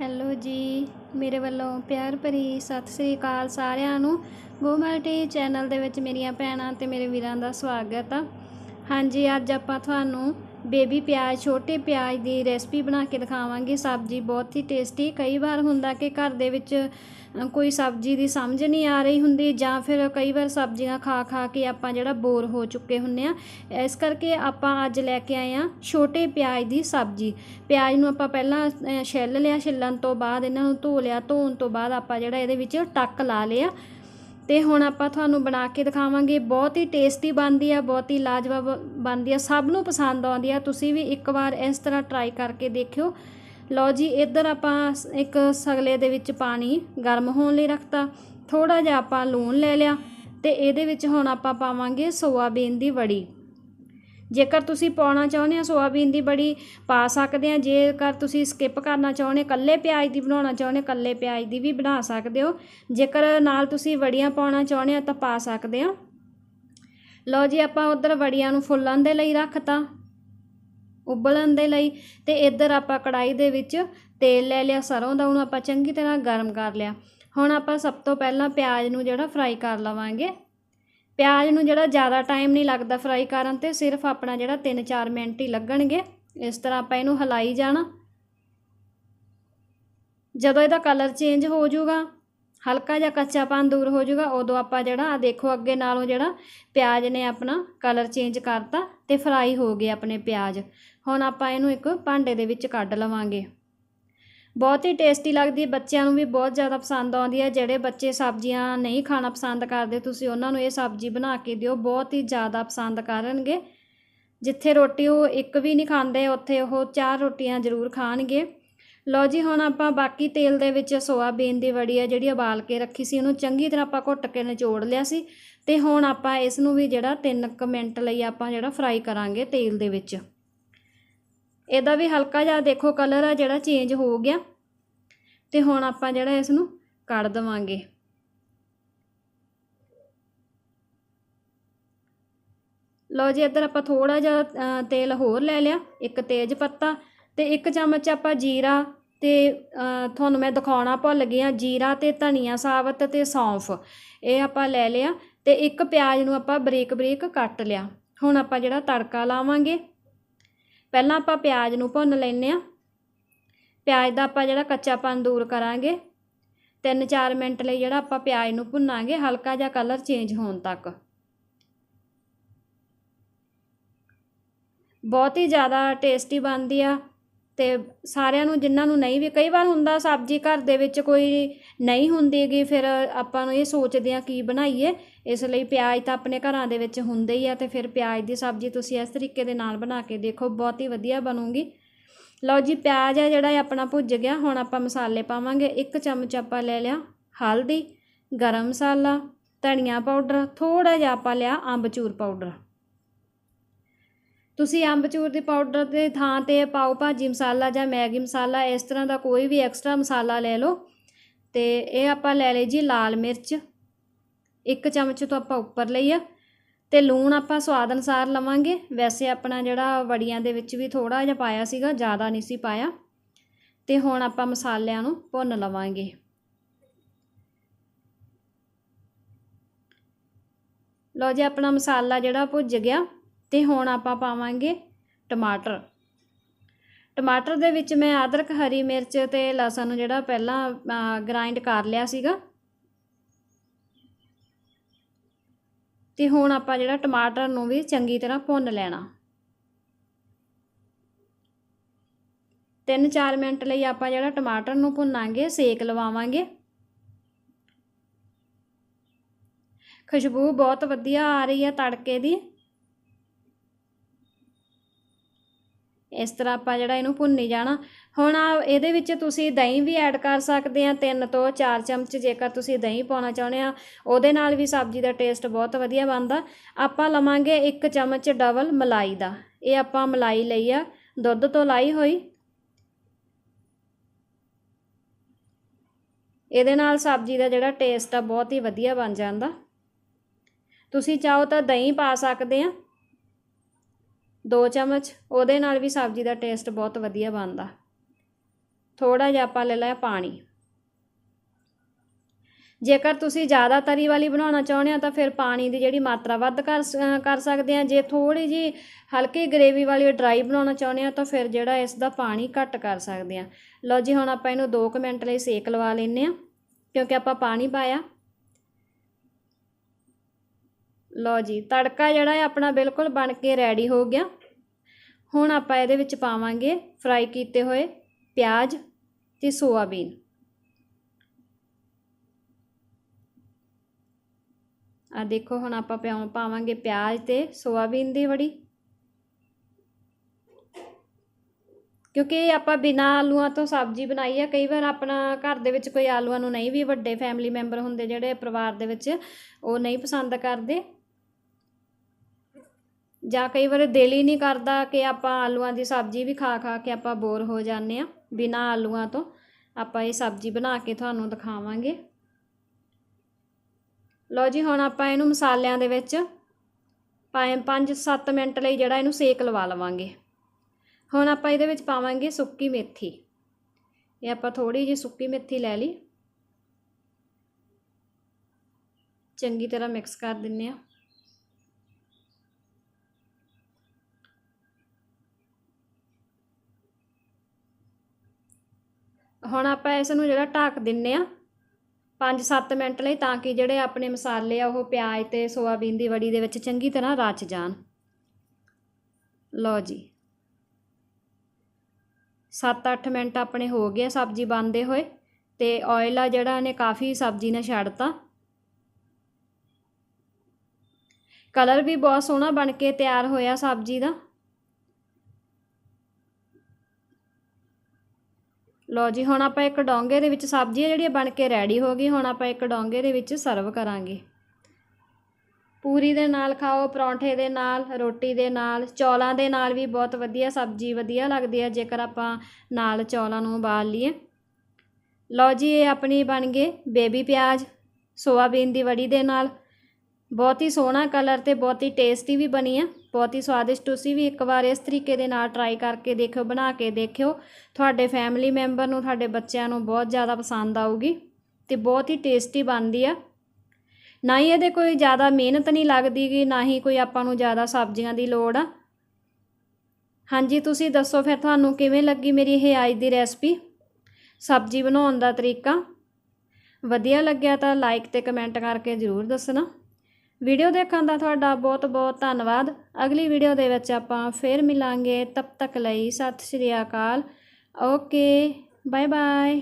Hello ਜੀ, ਮੇਰੇ ਵੱਲੋਂ ਪਿਆਰ ਭਰੀ ਸਤਿ ਸ੍ਰੀ ਅਕਾਲ ਸਾਰਿਆਂ ਨੂੰ। ਗੋਮਲਟੀ ਚੈਨਲ ਦੇ ਵਿੱਚ ਮੇਰੀਆਂ ਭੈਣਾਂ ਤੇ ਮੇਰੇ ਵੀਰਾਂ ਦਾ ਸਵਾਗਤ ਆ। ਹਾਂਜੀ, ਅੱਜ ਆਪਾਂ ਤੁਹਾਨੂੰ ਬੇਬੀ ਪਿਆਜ਼, ਛੋਟੇ ਪਿਆਜ਼ ਦੀ ਰੈਸਪੀ ਬਣਾ ਕੇ ਦਿਖਾਵਾਂਗੇ। ਸਬਜ਼ੀ ਬਹੁਤ ਹੀ ਟੇਸਟੀ। ਕਈ ਵਾਰ ਹੁੰਦਾ ਕਿ ਘਰ ਦੇ ਵਿੱਚ ਕੋਈ ਸਬਜ਼ੀ ਦੀ ਸਮਝ ਨਹੀਂ ਆ ਰਹੀ ਹੁੰਦੀ ਜਾਂ ਫਿਰ ਕਈ ਵਾਰ ਸਬਜ਼ੀਆਂ ਖਾ ਖਾ ਕੇ ਆਪਾਂ ਜਿਹੜਾ ਬੋਰ ਹੋ ਚੁੱਕੇ ਹੁੰਨੇ ਆ। ਇਸ ਕਰਕੇ ਆਪਾਂ ਅੱਜ ਲੈ ਕੇ ਆਏ ਆ ਛੋਟੇ ਪਿਆਜ਼ ਦੀ ਸਬਜ਼ੀ। ਪਿਆਜ਼ ਨੂੰ ਆਪਾਂ ਪਹਿਲਾਂ ਛਿੱਲ ਲਿਆ। ਛਿੱਲਣ ਤੋਂ ਬਾਅਦ ਇਹਨਾਂ ਨੂੰ ਧੋ ਲਿਆ। ਧੋਣ ਤੋਂ ਬਾਅਦ ਆਪਾਂ ਜਿਹੜਾ ਇਹਦੇ ਵਿੱਚ ਟੱਕ ਲਾ ਲਿਆ। ਅਤੇ ਹੁਣ ਆਪਾਂ ਤੁਹਾਨੂੰ ਬਣਾ ਕੇ ਦਿਖਾਵਾਂਗੇ। ਬਹੁਤ ਹੀ ਟੇਸਟੀ ਬਣਦੀ ਆ, ਬਹੁਤ ਹੀ ਲਾਜਵਾਬ ਬਣਦੀ ਆ, ਸਭ ਨੂੰ ਪਸੰਦ ਆਉਂਦੀ ਆ। ਤੁਸੀਂ ਵੀ ਇੱਕ ਵਾਰ ਇਸ ਤਰ੍ਹਾਂ ਟਰਾਈ ਕਰਕੇ ਦੇਖਿਓ। ਲਓ ਜੀ, ਇੱਧਰ ਆਪਾਂ ਇੱਕ ਸਗਲੇ ਦੇ ਵਿੱਚ ਪਾਣੀ ਗਰਮ ਹੋਣ ਲਈ ਰੱਖਤਾ। ਥੋੜਾ ਜਿਹਾ ਆਪਾਂ ਲੂਣ ਲੈ ਲਿਆ ਤੇ ਇਹਦੇ ਵਿੱਚ ਹੁਣ ਆਪਾਂ ਪਾਵਾਂਗੇ ਸੋਆਬੀਨ ਦੀ ਵੜੀ। ਜੇਕਰ ਤੁਸੀਂ ਪਾਉਣਾ ਚਾਹੁੰਦੇ ਆ ਸੋਆਬੀਨ ਦੀ ਬੜੀ ਪਾ ਸਕਦੇ ਆ ਜੇਕਰ ਤੁਸੀਂ ਸਕਿਪ ਕਰਨਾ ਚਾਹੁੰਦੇ ਕੱਲੇ ਪਿਆਜ਼ ਦੀ ਬਣਾਉਣਾ ਚਾਹੁੰਦੇ ਕੱਲੇ ਪਿਆਜ਼ ਦੀ ਵੀ ਬਣਾ ਸਕਦੇ ਹੋ। ਜੇਕਰ ਨਾਲ ਤੁਸੀਂ ਵੜੀਆਂ ਪਾਉਣਾ ਚਾਹੁੰਦੇ ਆ ਤਾਂ ਪਾ ਸਕਦੇ ਆ ਲਓ ਜੀ, ਆਪਾਂ ਉਧਰ ਵੜੀਆਂ ਨੂੰ ਫੁੱਲਣ ਦੇ ਲਈ ਰੱਖਤਾ, ਉਬਲਣ ਦੇ ਲਈ ਤੇ ਇੱਧਰ ਆਪਾਂ ਕੜਾਈ ਦੇ ਵਿੱਚ ਤੇਲ ਲੈ ਲਿਆ, ਸਰੋਂ ਦਾ ਉਹਨੂੰ ਆਪਾਂ ਚੰਗੀ ਤਰ੍ਹਾਂ ਗਰਮ ਕਰ ਲਿਆ। ਹੁਣ ਆਪਾਂ ਸਭ ਤੋਂ ਪਹਿਲਾਂ ਪਿਆਜ਼ ਨੂੰ ਜਿਹੜਾ ਫਰਾਈ ਕਰ ਲਵਾਂਗੇ। ਪਿਆਜ਼ ਨੂੰ ਜਿਹੜਾ ਜ਼ਿਆਦਾ ਟਾਈਮ ਨਹੀਂ ਲੱਗਦਾ ਫਰਾਈ ਕਰਨ ਤੇ ਸਿਰਫ ਆਪਣਾ ਜਿਹੜਾ 3-4 ਮਿੰਟ ਹੀ ਲੱਗਣਗੇ। ਇਸ ਤਰ੍ਹਾਂ ਆਪਾਂ ਇਹਨੂੰ ਹਲਾਈ ਜਾਣਾ। ਜਦੋਂ ਇਹਦਾ ਕਲਰ ਚੇਂਜ ਹੋ ਜਾਊਗਾ, ਹਲਕਾ ਜਿਹਾ ਕੱਚਾਪਨ ਦੂਰ ਹੋ ਜਾਊਗਾ, ਉਦੋਂ ਆਪਾਂ ਜਿਹੜਾ ਆ ਦੇਖੋ ਅੱਗੇ ਨਾਲੋਂ ਜਿਹੜਾ ਪਿਆਜ਼ ਨੇ ਆਪਣਾ ਕਲਰ ਚੇਂਜ ਕਰਤਾ ਤੇ ਫਰਾਈ ਹੋ ਗਏ ਆਪਣੇ ਪਿਆਜ਼। ਹੁਣ ਆਪਾਂ ਇਹਨੂੰ ਇੱਕ ਭਾਂਡੇ ਦੇ ਵਿੱਚ ਕੱਢ ਲਵਾਂਗੇ। ਬਹੁਤ ਹੀ ਟੇਸਟੀ ਲੱਗਦੀ ਹੈ, ਬੱਚਿਆਂ ਨੂੰ ਵੀ ਬਹੁਤ ਜ਼ਿਆਦਾ ਪਸੰਦ ਆਉਂਦੀ ਹੈ। ਜਿਹੜੇ ਬੱਚੇ ਸਬਜ਼ੀਆਂ ਨਹੀਂ ਖਾਣਾ ਪਸੰਦ ਕਰਦੇ, ਤੁਸੀਂ ਉਹਨਾਂ ਨੂੰ ਇਹ ਸਬਜ਼ੀ ਬਣਾ ਕੇ ਦਿਓ, ਬਹੁਤ ਹੀ ਜ਼ਿਆਦਾ ਪਸੰਦ ਕਰਨਗੇ। ਜਿੱਥੇ ਰੋਟੀ ਉਹ ਇੱਕ ਵੀ ਨਹੀਂ ਖਾਂਦੇ, ਉੱਥੇ ਉਹ ਚਾਰ ਰੋਟੀਆਂ ਜ਼ਰੂਰ ਖਾਣਗੇ। ਲਓ ਜੀ, ਹੁਣ ਆਪਾਂ ਬਾਕੀ ਤੇਲ ਦੇ ਵਿੱਚ ਸੋਆਬੀਨ ਦੀ ਵੜੀ ਹੈ ਜਿਹੜੀ ਉਬਾਲ ਕੇ ਰੱਖੀ ਸੀ, ਉਹਨੂੰ ਚੰਗੀ ਤਰ੍ਹਾਂ ਆਪਾਂ ਘੁੱਟ ਕੇ ਨਿਚੋੜ ਲਿਆ ਸੀ। ਤੇ ਹੁਣ ਆਪਾਂ ਇਸ ਨੂੰ ਵੀ ਜਿਹੜਾ 3 ਮਿੰਟ ਲਈ ਆਪਾਂ ਜਿਹੜਾ ਫਰਾਈ ਕਰਾਂਗੇ ਤੇਲ ਦੇ ਵਿੱਚ। ਇਹਦਾ ਵੀ ਹਲਕਾ ਜਿਹਾ ਦੇਖੋ ਕਲਰ ਆ ਜਿਹੜਾ ਚੇਂਜ ਹੋ ਗਿਆ। ਤੇ ਹੁਣ ਆਪਾਂ ਜਿਹੜਾ ਇਸ ਨੂੰ ਕੱਢ ਦਵਾਂਗੇ। ਲਓ ਜੀ, ਇੱਧਰ ਆਪਾਂ ਥੋੜਾ ਜਿਹਾ ਤੇਲ ਹੋਰ ਲੈ ਲਿਆ, ਇੱਕ ਤੇਜ਼ ਪੱਤਾ ਤੇ ਇੱਕ ਚਮਚ ਆਪਾਂ ਜੀਰਾ ਤੇ ਤੁਹਾਨੂੰ ਮੈਂ ਦਿਖਾਉਣਾ ਭੁੱਲ ਗਈ ਆ ਜੀਰਾ ਤੇ ਧਨੀਆ ਸਾਬਤ ਤੇ ਸੌਂਫ, ਇਹ ਆਪਾਂ ਲੈ ਲਿਆ ਤੇ ਇੱਕ ਪਿਆਜ਼ ਨੂੰ ਆਪਾਂ ਬਰੀਕ ਬਰੀਕ ਕੱਟ ਲਿਆ। ਹੁਣ ਆਪਾਂ ਜਿਹੜਾ ਤੜਕਾ ਲਾਵਾਂਗੇ। ਪਹਿਲਾਂ ਆਪਾਂ ਪਿਆਜ਼ ਨੂੰ ਭੁੰਨ ਲੈਂਦੇ ਆ ਪਿਆਜ਼ ਦਾ ਆਪਾਂ ਜਿਹੜਾ ਕੱਚਾਪਨ ਦੂਰ ਕਰਾਂਗੇ। 3-4 ਮਿੰਟ ਲਈ ਜਿਹੜਾ ਆਪਾਂ ਪਿਆਜ਼ ਨੂੰ ਭੁੰਨਾਂਗੇ, ਹਲਕਾ ਜਿਹਾ ਕਲਰ ਚੇਂਜ ਹੋਣ ਤੱਕ। ਬਹੁਤ ਹੀ ਜ਼ਿਆਦਾ ਟੇਸਟੀ ਬਣਦੀ ਆ। ਅਤੇ ਸਾਰਿਆਂ ਨੂੰ, ਜਿਨ੍ਹਾਂ ਨੂੰ ਨਹੀਂ ਵੀ, ਕਈ ਵਾਰ ਹੁੰਦਾ ਸਬਜ਼ੀ ਘਰ ਦੇ ਵਿੱਚ ਕੋਈ ਨਹੀਂ ਹੁੰਦੀ ਹੁੰਦੀਗੀ ਫਿਰ ਆਪਾਂ ਨੂੰ ਇਹ ਸੋਚਦੇ ਹਾਂ ਕੀ ਬਣਾਈਏ। ਇਸ ਲਈ ਪਿਆਜ਼ ਤਾਂ ਆਪਣੇ ਘਰਾਂ ਦੇ ਵਿੱਚ ਹੁੰਦੇ ਹੀ ਆ ਅਤੇ ਫਿਰ ਪਿਆਜ਼ ਦੀ ਸਬਜ਼ੀ ਤੁਸੀਂ ਇਸ ਤਰੀਕੇ ਦੇ ਨਾਲ ਬਣਾ ਕੇ ਦੇਖੋ, ਬਹੁਤ ਹੀ ਵਧੀਆ ਬਣੂਗੀ। ਲਓ ਜੀ, ਪਿਆਜ਼ ਆ ਜਿਹੜਾ ਆਪਣਾ ਭੁੱਜ ਗਿਆ, ਹੁਣ ਆਪਾਂ ਮਸਾਲੇ ਪਾਵਾਂਗੇ। ਇੱਕ ਚਮਚ ਆਪਾਂ ਲੈ ਲਿਆ ਹਲਦੀ, ਗਰਮ ਮਸਾਲਾ, ਧਨੀਆ ਪਾਊਡਰ ਥੋੜਾ ਜਿਹਾ ਆਪਾਂ ਲਿਆ ਅੰਬਚੂਰ ਪਾਊਡਰ। ਤੁਸੀਂ ਅੰਬਚੂਰ ਦੇ ਪਾਊਡਰ ਦੇ ਥਾਂ ਤੇ ਪਾਓ ਭਾਜੀ ਮਸਾਲਾ ਜਾਂ ਮੈਗੀ ਮਸਾਲਾ, ਇਸ ਤਰ੍ਹਾਂ ਦਾ ਕੋਈ ਵੀ ਐਕਸਟਰਾ ਮਸਾਲਾ ਲੈ ਲਓ। ਤੇ ਇਹ ਆਪਾਂ ਲੈ ਲਈ ਜੀ ਲਾਲ ਮਿਰਚ। ਇੱਕ ਚਮਚ ਤੋਂ ਆਪਾਂ ਉੱਪਰ ਲਈ ਆ। ਤੇ ਲੂਣ ਆਪਾਂ ਸਵਾਦ ਅਨੁਸਾਰ ਲਵਾਂਗੇ। ਵੈਸੇ ਆਪਣਾ ਜਿਹੜਾ ਵੜੀਆਂ ਦੇ ਵਿੱਚ ਵੀ ਥੋੜਾ ਜਿਹਾ ਪਾਇਆ ਸੀਗਾ, ਜ਼ਿਆਦਾ ਨਹੀਂ ਸੀ ਪਾਇਆ। ਤੇ ਹੁਣ ਆਪਾਂ ਮਸਾਲਿਆਂ ਨੂੰ ਭੁੰਨ ਲਵਾਂਗੇ। ਲਓ ਜੀ, ਆਪਣਾ ਮਸਾਲਾ ਜਿਹੜਾ ਭੁੱਜ ਗਿਆ। ਅਤੇ ਹੁਣ ਆਪਾਂ ਪਾਵਾਂਗੇ ਟਮਾਟਰ। ਟਮਾਟਰ ਦੇ ਵਿੱਚ ਮੈਂ ਅਦਰਕ, ਹਰੀ ਮਿਰਚ ਅਤੇ ਲਸਣ ਨੂੰ ਜਿਹੜਾ ਪਹਿਲਾਂ ਗ੍ਰਾਈਂਡ ਕਰ ਲਿਆ ਸੀਗਾ। ਤੇ ਹੁਣ ਆਪਾਂ ਜਿਹੜਾ ਟਮਾਟਰ ਨੂੰ ਵੀ ਚੰਗੀ ਤਰ੍ਹਾਂ ਭੁੰਨ ਲੈਣਾ। 3-4 ਮਿੰਟ ਲਈ ਆਪਾਂ ਜਿਹੜਾ ਟਮਾਟਰ ਨੂੰ ਭੁੰਨਾਂਗੇ, ਸੇਕ ਲਵਾਵਾਂਗੇ। ਖੁਸ਼ਬੂ ਬਹੁਤ ਵਧੀਆ ਆ ਰਹੀ ਹੈ ਤੜਕੇ ਦੀ। ਇਸ ਤਰ੍ਹਾਂ ਆਪਾਂ ਜਿਹੜਾ ਇਹਨੂੰ ਭੁੰਨੀ ਜਾਣਾ। ਹੁਣ ਆ ਇਹਦੇ ਵਿੱਚ ਤੁਸੀਂ ਦਹੀਂ ਵੀ ਐਡ ਕਰ ਸਕਦੇ ਆ, ਤਿੰਨ ਤੋਂ ਚਾਰ ਚਮਚ ਜੇਕਰ ਤੁਸੀਂ ਦਹੀਂ ਪਾਉਣਾ ਚਾਹੁੰਦੇ ਆ, ਉਹਦੇ ਨਾਲ ਵੀ ਸਬਜ਼ੀ ਦਾ ਟੇਸਟ ਬਹੁਤ ਵਧੀਆ ਬਣਦਾ। ਆਪਾਂ ਲਵਾਂਗੇ ਇੱਕ ਚਮਚ ਡਬਲ ਮਲਾਈ ਦਾ। ਇਹ ਆਪਾਂ ਮਲਾਈ ਲਈ ਆ, ਦੁੱਧ ਤੋਂ ਲਾਈ ਹੋਈ। ਇਹਦੇ ਨਾਲ ਸਬਜ਼ੀ ਦਾ ਜਿਹੜਾ ਟੇਸਟ ਆ, ਬਹੁਤ ਹੀ ਵਧੀਆ ਬਣ ਜਾਂਦਾ। ਤੁਸੀਂ ਚਾਹੋ ਤਾਂ ਦਹੀਂ ਪਾ ਸਕਦੇ ਆ। ਦੋ ਚਮਚ, ਉਹਦੇ ਨਾਲ ਵੀ ਸਬਜ਼ੀ ਦਾ ਟੇਸਟ ਬਹੁਤ ਵਧੀਆ ਬਣਦਾ। ਥੋੜਾ ਜਿਹਾ ਆਪਾਂ ਲੈ ਲਿਆ ਪਾਣੀ। ਜੇਕਰ ਤੁਸੀਂ ਜ਼ਿਆਦਾ ਤਰੀ ਵਾਲੀ ਬਣਾਉਣਾ ਚਾਹੁੰਦੇ ਆ ਤਾਂ ਫਿਰ ਪਾਣੀ ਦੀ ਜਿਹੜੀ ਮਾਤਰਾ ਵੱਧ ਕਰ ਕਰ ਸਕਦੇ ਆ ਜੇ ਥੋੜੀ ਜੀ ਹਲਕੀ ਗ੍ਰੇਵੀ ਵਾਲੀ ਡਰਾਈ ਬਣਾਉਣਾ ਚਾਹੁੰਦੇ ਆ ਤਾਂ ਫਿਰ ਜਿਹੜਾ ਇਸ ਦਾ ਪਾਣੀ ਘੱਟ ਕਰ ਸਕਦੇ ਆ ਲਓ ਜੀ, ਹੁਣ ਆਪਾਂ ਇਹਨੂੰ 2 ਮਿੰਟ ਲਈ ਸੇਕ ਲਵਾ ਲੈਨੇ ਆ ਕਿਉਂਕਿ ਆਪਾਂ ਪਾਣੀ ਪਾਇਆ। ਲਓ ਜੀ, ਤੜਕਾ ਜਿਹੜਾ ਹੈ ਆਪਣਾ ਬਿਲਕੁਲ ਬਣ ਕੇ ਰੈਡੀ ਹੋ ਗਿਆ। ਹੁਣ ਆਪਾਂ ਇਹਦੇ ਵਿੱਚ ਪਾਵਾਂਗੇ ਫਰਾਈ ਕੀਤੇ ਹੋਏ ਪਿਆਜ਼ ਤੇ ਸੋਆਬੀਨ। ਆ ਦੇਖੋ, ਹੁਣ ਆਪਾਂ ਪਿਆ- ਪਾਵਾਂਗੇ ਪਿਆਜ਼ ਤੇ ਸੋਆਬੀਨ ਦੀ ਵੜੀ। ਕਿਉਂਕਿ ਆਪਾਂ ਬਿਨਾ ਆਲੂਆਂ ਤੋਂ ਸਬਜ਼ੀ ਬਣਾਈ ਹੈ ਕਈ ਵਾਰ ਆਪਣਾ ਘਰ ਦੇ ਵਿੱਚ ਕੋਈ ਆਲੂਆਂ ਨੂੰ ਨਹੀਂ ਵੀ ਵੱਡੇ ਫੈਮਿਲੀ ਮੈਂਬਰ ਹੁੰਦੇ ਜਿਹੜੇ ਪਰਿਵਾਰ ਦੇ ਵਿੱਚ ਉਹ ਨਹੀਂ ਪਸੰਦ ਕਰਦੇ। ਜਾਂ ਕਈ ਵਾਰ ਦਿਲ ਹੀ ਨਹੀਂ ਕਰਦਾ ਕਿ ਆਪਾਂ ਆਲੂਆਂ ਦੀ ਸਬਜ਼ੀ ਵੀ ਖਾ ਖਾ ਕੇ ਆਪਾਂ ਬੋਰ ਹੋ ਜਾਂਦੇ ਹਾਂ। ਬਿਨਾਂ ਆਲੂਆਂ ਤੋਂ ਆਪਾਂ ਇਹ ਸਬਜ਼ੀ ਬਣਾ ਕੇ ਤੁਹਾਨੂੰ ਦਿਖਾਵਾਂਗੇ। ਲਓ ਜੀ, ਹੁਣ ਆਪਾਂ ਇਹਨੂੰ ਮਸਾਲਿਆਂ ਦੇ ਵਿੱਚ ਪਾਏ 5-7 ਮਿੰਟ ਲਈ ਜਿਹੜਾ ਇਹਨੂੰ ਸੇਕ ਲਵਾ ਲਵਾਂਗੇ। ਹੁਣ ਆਪਾਂ ਇਹਦੇ ਵਿੱਚ ਪਾਵਾਂਗੇ ਸੁੱਕੀ ਮੇਥੀ। ਇਹ ਆਪਾਂ ਥੋੜੀ ਜਿਹੀ ਸੁੱਕੀ ਮੇਥੀ ਲੈ ਲਈ। ਚੰਗੀ ਤਰ੍ਹਾਂ ਮਿਕਸ ਕਰ ਦਿੰਨੇ ਆ ਹੁਣ ਆਪਾਂ ਇਸ ਨੂੰ ਜਿਹੜਾ ਢੱਕ ਦਿੰਨੇ ਆ 5-7 ਮਿੰਟ ਲਈ ਤਾਂ ਕਿ ਜਿਹੜੇ ਆਪਣੇ ਮਸਾਲੇ ਆ, ਉਹ ਪਿਆਜ਼ ਤੇ ਸੋਆਬੀਨ ਦੀ ਵੜੀ ਦੇ ਵਿੱਚ ਚੰਗੀ ਤਰ੍ਹਾਂ ਰਚ ਜਾਣ। ਲਓ ਜੀ। 7-8 ਮਿੰਟ ਆਪਣੇ ਹੋ ਗਏ ਸਬਜ਼ੀ ਬਣਦੇ ਹੋਏ ਤੇ ਆਇਲ ਆ ਜਿਹੜਾ ਇਹਨੇ ਕਾਫੀ ਸਬਜ਼ੀ ਨੇ ਛੱਡਤਾ। ਕਲਰ ਵੀ ਬਹੁਤ ਸੋਹਣਾ ਬਣ ਕੇ ਤਿਆਰ ਹੋਇਆ ਸਬਜ਼ੀ ਦਾ। ਲਓ ਜੀ, ਹੁਣ ਆਪਾਂ ਇੱਕ ਡੋਂਗੇ ਦੇ ਵਿੱਚ ਸਬਜ਼ੀ ਹੈ ਜਿਹੜੀ ਬਣ ਕੇ ਰੈਡੀ ਹੋ ਗਈ, ਹੁਣ ਆਪਾਂ ਇੱਕ ਡੋਂਗੇ ਦੇ ਵਿੱਚ ਸਰਵ ਕਰਾਂਗੇ। ਪੂਰੀ ਦੇ ਨਾਲ ਖਾਓ, ਪਰੌਂਠੇ ਦੇ ਨਾਲ, ਰੋਟੀ ਦੇ ਨਾਲ, ਚੌਲਾਂ ਦੇ ਨਾਲ ਵੀ ਬਹੁਤ ਵਧੀਆ ਸਬਜ਼ੀ ਵਧੀਆ ਲੱਗਦੀ ਹੈ ਜੇਕਰ ਆਪਾਂ ਨਾਲ ਚੌਲਾਂ ਨੂੰ ਉਬਾਲ ਲਈਏ। ਲਓ ਜੀ, ਇਹ ਆਪਣੀ ਬਣ ਗਏ ਬੇਬੀ ਪਿਆਜ਼, ਸੋਆਬੀਨ ਦੀ ਵੜੀ ਦੇ ਨਾਲ। ਬਹੁਤ ਹੀ ਸੋਹਣਾ ਕਲਰ ਤੇ ਬਹੁਤ ਹੀ ਟੇਸਟੀ ਵੀ ਬਣੀ ਆ। ਬਹੁਤ ਹੀ ਸਵਾਦਿਸ਼ਟ। ਤੁਸੀਂ ਵੀ ਇੱਕ ਵਾਰ ਇਸ ਤਰੀਕੇ ਦੇ ਨਾਲ ਟਰਾਈ ਕਰਕੇ ਦੇਖਿਓ, ਬਣਾ ਕੇ ਦੇਖਿਓ। ਤੁਹਾਡੇ ਫੈਮਿਲੀ ਮੈਂਬਰ ਨੂੰ, ਤੁਹਾਡੇ ਬੱਚਿਆਂ ਨੂੰ ਬਹੁਤ ਜ਼ਿਆਦਾ ਪਸੰਦ ਆਊਗੀ ਤੇ ਬਹੁਤ ਹੀ ਟੇਸਟੀ ਬਣਦੀ ਆ। ਨਾ ਹੀ ਇਹਦੇ ਕੋਈ ਜ਼ਿਆਦਾ ਮਿਹਨਤ ਨਹੀਂ ਲੱਗਦੀ ਗੀ ਨਾ ਹੀ ਕੋਈ ਆਪਾਂ ਨੂੰ ਜ਼ਿਆਦਾ ਸਬਜ਼ੀਆਂ ਦੀ ਲੋੜ ਆ। ਹਾਂਜੀ, ਤੁਸੀਂ ਦੱਸੋ ਫਿਰ ਤੁਹਾਨੂੰ ਕਿਵੇਂ ਲੱਗੀ ਮੇਰੀ ਇਹ ਅੱਜ ਦੀ ਰੈਸਪੀ ਸਬਜ਼ੀ ਬਣਾਉਣ ਦਾ ਤਰੀਕਾ? ਵਧੀਆ ਲੱਗਿਆ ਤਾਂ ਲਾਈਕ ਤੇ ਕਮੈਂਟ ਕਰਕੇ ਜ਼ਰੂਰ ਦੱਸਣਾ। ਵੀਡੀਓ ਦੇਖਣ ਦਾ ਤੁਹਾਡਾ ਬਹੁਤ ਬਹੁਤ ਧੰਨਵਾਦ। ਅਗਲੀ ਵੀਡੀਓ ਦੇ ਵਿੱਚ ਆਪਾਂ ਫੇਰ ਮਿਲਾਂਗੇ। ਤਬ ਤੱਕ ਲਈ ਸਤਿ ਸ਼੍ਰੀ ਅਕਾਲ। Okay, bye bye.